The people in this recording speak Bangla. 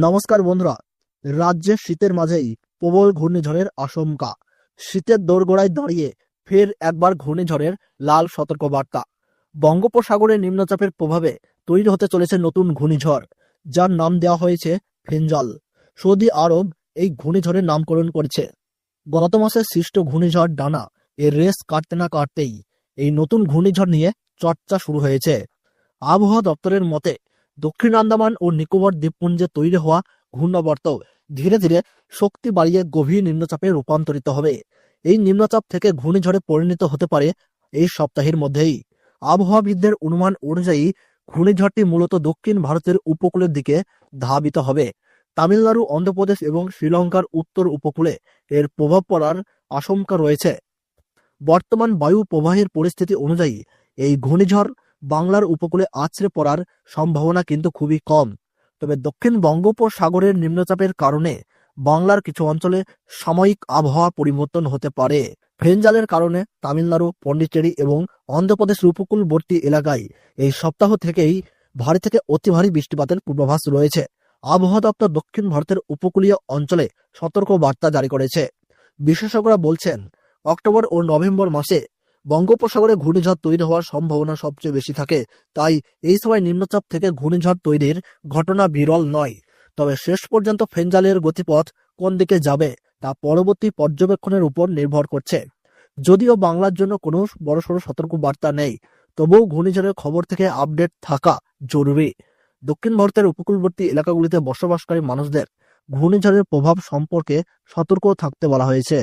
নমস্কার বন্ধুরা, রাজ্যে শীতের মাঝেই প্রবল ঘূর্ণিঝড়ের আশঙ্কা। শীতের দোরগোড়ায় দাঁড়িয়ে ফের একবার ঘূর্ণিঝড়ের লাল সতর্কবার্তা। বঙ্গোপসাগরে নিম্নচাপের প্রভাবে তৈরি হতে চলেছে নতুন ঘূর্ণিঝড়, যার নাম দেওয়া হয়েছে ফেঞ্জল সৌদি আরব এই ঘূর্ণিঝড়ের নামকরণ করেছে। গত মাসে সৃষ্ট ঘূর্ণিঝড় ডানা এর রেস কাটতে না কাটতেই এই নতুন ঘূর্ণিঝড় নিয়ে চর্চা শুরু হয়েছে। আবহাওয়া দপ্তরের মতে দক্ষিণ আন্দামান ও নিকোবর দ্বীপপুঞ্জে তৈরি হওয়া ঘূর্ণাবর্ত ধীরে ধীরে শক্তি বাড়িয়ে গভীর নিম্নচাপে রূপান্তরিত হবে। এই নিম্নচাপ থেকে ঘূর্ণিঝড়ে পরিণত হতে পারে এই সপ্তাহের মধ্যেই। আবহাওয়াবিদদের অনুমান অনুযায়ী, ঘূর্ণিঝড়টি মূলত দক্ষিণ ভারতের উপকূলের দিকে ধাবিত হবে। তামিলনাড়ু, অন্ধ্রপ্রদেশ এবং শ্রীলঙ্কার উত্তর উপকূলে এর প্রভাব পড়ার আশঙ্কা রয়েছে। বর্তমান বায়ু প্রবাহের পরিস্থিতি অনুযায়ী, এই ঘূর্ণিঝড় বাংলার উপকূলে আছড়ে পড়ার সম্ভাবনা কিন্তু খুবই কম। তবে দক্ষিণ বঙ্গোপসাগরের নিম্নচাপের কারণে বাংলার কিছু অঞ্চলে সাময়িক আবহাওয়া পরিবর্তন হতে পারে। ফেঞ্জালের কারণে তামিলনাড়ু, পন্ডিচেরি এবং অন্ধ্রপ্রদেশের উপকূলবর্তী এলাকায় এই সপ্তাহ থেকেই ভারী থেকে অতি ভারী বৃষ্টিপাতের পূর্বাভাস রয়েছে। আবহাওয়া দপ্তর দক্ষিণ ভারতের উপকূলীয় অঞ্চলে সতর্ক বার্তা জারি করেছে। বিশেষজ্ঞরা বলছেন, অক্টোবর ও নভেম্বর মাসে বঙ্গোপসাগরে ঘূর্ণিঝড় তৈরি হওয়ার সম্ভাবনা সবচেয়ে বেশি থাকে। তাই এই সময় নিম্নচাপ থেকে ঘূর্ণিঝড় তৈরির ঘটনা বিরল নয়। তবে শেষ পর্যন্ত ফেঞ্জালের গতিপথ কোন দিকে যাবে তা পরবর্তী পর্যবেক্ষণের উপর নির্ভর করছে। যদিও বাংলার জন্য কোনো বড়সড় সতর্ক বার্তা নেই, তবুও ঘূর্ণিঝড়ের খবর থেকে আপডেট থাকা জরুরি। দক্ষিণ ভারতের উপকূলবর্তী এলাকাগুলিতে বসবাসকারী মানুষদের ঘূর্ণিঝড়ের প্রভাব সম্পর্কে সতর্ক থাকতে বলা হয়েছে।